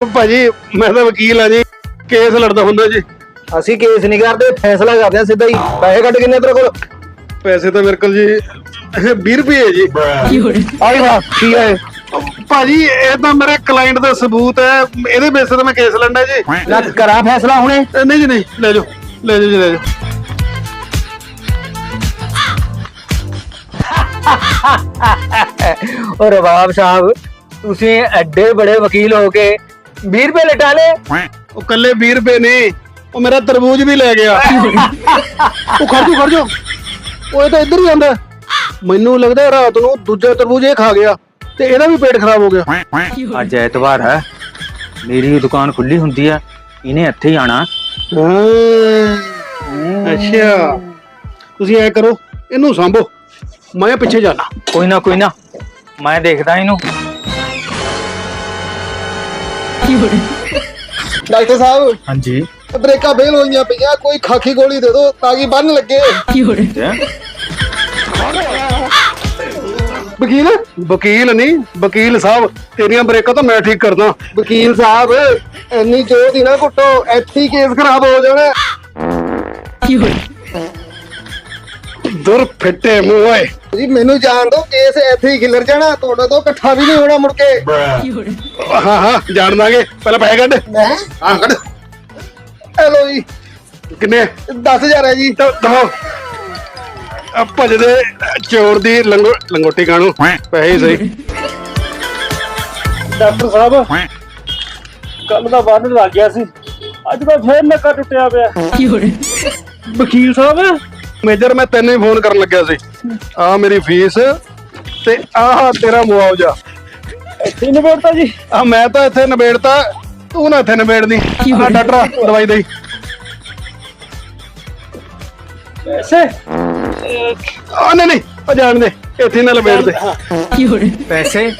ਭਾਜੀ ਮੈਂ ਤਾਂ ਵਕੀਲ ਆ ਜੀ। ਕੇਸ ਲੜਦਾ ਹੁੰਦਾ ਜੀ। ਅਸੀਂ ਕੇਸ ਨਹੀਂ ਕਰਦੇ ਫੈਸਲਾ ਕਰਦੇ ਆ ਸਿੱਧਾ ਹੀ। ਪੈਸੇ ਕੱਢ ਕਿੰਨੇ ਤੇਰੇ ਕੋਲ? ਪੈਸੇ ਤਾਂ ਮੇਰੇ ਕੋਲ ਜੀ 20 ਰੁਪਏ ਜੀ। ਆਈ ਵਾਹ ਕੀ ਹੈ ਭਾਜੀ ਇਹ ਤਾਂ ਮੇਰੇ ਕਲਾਇੰਟ ਦਾ ਸਬੂਤ ਹੈ। ਇਹਦੇ ਬੇਸ ਤੇ ਮੈਂ ਕੇਸ ਲੜਨਾ ਜੀ। ਨਾ ਕਰਾ ਫੈਸਲਾ ਹੁਣੇ। ਨਹੀਂ ਜੀ ਨਹੀਂ। ਲੈ ਜਾਓ ਲੈ ਜਾਓ ਜੀ ਲੈ ਜਾਓ। ਓ ਰਵਾਬ ਸਾਹਿਬ ਤੁਸੀਂ ਐਡੇ ਬੜੇ ਵਕੀਲ ਹੋ ਕੇ 20 ਰੁਪਏ ਲਟਾ ਲੇ ਉਹ ਕੱਲੇ 20 ਰੁਪਏ ਨਹੀਂ ਉਹ ਮੇਰਾ ਤਰਬੂਜ ਵੀ ਲੈ ਗਿਆ। ਉਹ ਖੜ ਜਾ ਖੜ ਜਾ ਉਹ ਇਹ ਤਾਂ ਇੱਧਰ ਹੀ ਆਂਦਾ ਮੈਨੂੰ ਲੱਗਦਾ ਰਾਤ ਨੂੰ ਦੂਜਾ ਤਰਬੂਜ ਇਹ ਖਾ ਗਿਆ ਤੇ ਇਹਦਾ ਵੀ ਪੇਟ ਖਰਾਬ ਹੋ ਗਿਆ। ਅੱਜ ਐਤਵਾਰ ਹੈ। ਮੇਰੀ ਦੁਕਾਨ ਖੁੱਲੀ ਹੁੰਦੀ ਆ ਇਹਨੇ ਇੱਥੇ ਹੀ ਆਣਾ ਅੱਛਾ। ਤੁਸੀਂ ਐ ਕਰੋ। ਇਹਨੂੰ ਸੰਭੋ। ਮੈਂ ਪਿੱਛੇ ਜਾਣਾ। ਕੋਈ ਨਾ ਕੋਈ ਨਾ। ਮੈਂ ਦੇਖਦਾ ਇਹਨੂੰ। ਡਾਕਟਰ ਸਾਹਿਬ ਹਾਂਜੀ। ਬ੍ਰੇਕਾਂ ਫੇਲ ਹੋਈਆਂ ਪਈਆਂ ਕੋਈ ਖਾਕੀ ਗੋਲੀ ਦੇ ਦਿਓ ਤਾਂ ਕਿ ਬੰਨ ਲੱਗੇ। ਵਕੀਲ? ਵਕੀਲ ਨਹੀਂ ਵਕੀਲ ਸਾਹਿਬ ਤੇਰੀਆਂ ਬ੍ਰੇਕਾਂ ਤਾਂ ਮੈਂ ਠੀਕ ਕਰਦਾ। ਵਕੀਲ ਸਾਹਿਬ ਇੰਨੀ ਜ਼ੋਰ ਦੀ ਨਾ ਕੁੱਟੋ ਇੱਥੇ ਹੀ ਕੇਸ ਖਰਾਬ ਹੋ ਜਾਣਾ। ਦੁਰ ਫਿੱਟੇ ਮੂੰਹ ਓਏ। ਜੀ ਮੈਨੂੰ ਜਾਣ ਦਿਓ ਕੇਸ ਇੱਥੇ ਹੀ ਖਿਲਰ ਜਾਣਾ ਤੁਹਾਡਾ ਤੋਂ ਇਕੱਠਾ ਵੀ ਨਹੀਂ ਹੋਣਾ ਮੁੜ ਕੇ। ਹਾਂ ਹਾਂ ਜਾਣ ਦਾਂਗੇ। ਪਹਿਲਾਂ ਪੈਸੇ ਕੱਢ। ਮੈਂ? ਹਾਂ ਕੱਢ। ਹੈਲੋ ਜੀ। ਕਿੰਨੇ? 10000 ਹੈ ਜੀ। ਦੋ ਦੋ ਆ ਭਜਦੇ ਚੋਰ ਦੀ ਲੰਗੋ ਲੰਗੋਟੀ ਕਾਣੂ। ਪੈਸੇ ਹੀ ਸਹੀ। ਡਾਕਟਰ ਸਾਹਿਬ ਕੱਲ ਦਾ ਬੰਨ ਲੱਗ ਗਿਆ ਸੀ। ਅੱਜ ਤਾਂ ਫੇਰ ਨੱਕਾ ਟੁੱਟਿਆ ਪਿਆ। ਵਕੀਲ ਸਾਹਿਬ ਮੇਜਰ ਮੈਂ ਤੈਨੂੰ ਹੀ ਫੋਨ ਕਰਨ ਲੱਗਿਆ ਸੀ। ਆ ਮੇਰੀ ਫੀਸ ਤੇ ਆਹ ਤੇਰਾ ਮੁਆਵਜ਼ਾ। ਇੱਥੇ ਨਿਬੇੜਤਾ ਜੀ? ਆ ਮੈਂ ਤਾਂ ਇੱਥੇ ਨਿਬੇੜਤਾ ਤੂੰ ਨਾ ਇੱਥੇ ਨਿਬੇੜਦੀ ਆ ਡਾਕਟਰ ਦਵਾਈ ਦੇਈ। ਪੈਸੇ? ਆ ਨਹੀਂ ਨਹੀਂ ਆ ਜਾਣ ਦੇ ਇੱਥੇ ਨਾ ਨਿਬੇੜ ਦੇ ਪੈਸੇ?